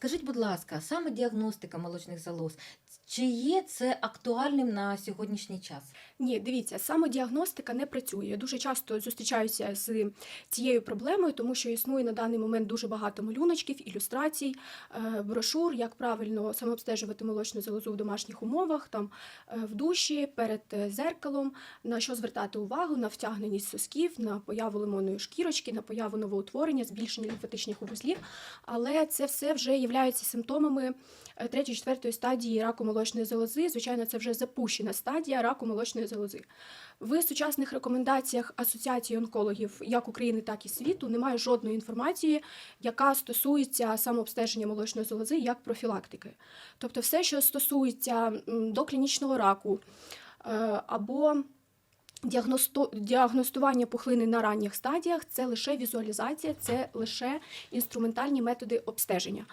Скажіть, будь ласка, саме діагностика молочних залоз, чи є це актуальним на сьогоднішній час? Ні, дивіться, самодіагностика не працює. Я дуже часто зустрічаюся з цією проблемою, тому що існує на даний момент дуже багато малюночків, ілюстрацій, е, брошур, як правильно самообстежувати молочну залозу в домашніх умовах, там е, в душі, перед е, зеркалом, на що звертати увагу, на втягненість сосків, на появу лимонної шкірочки, на появу новоутворення, збільшення лімфатичних вузлів. Але це все вже є симптомами е, третьої, четвертої стадії раку молочної залози. Звичайно, це вже запущена стадія раку молочної залози. В сучасних рекомендаціях Асоціації онкологів як України, так і світу немає жодної інформації, яка стосується самообстеження молочної залози як профілактики. Тобто, все, що стосується доклінічного раку е, або діагностування пухлини на ранніх стадіях, це лише візуалізація, це лише інструментальні методи обстеження.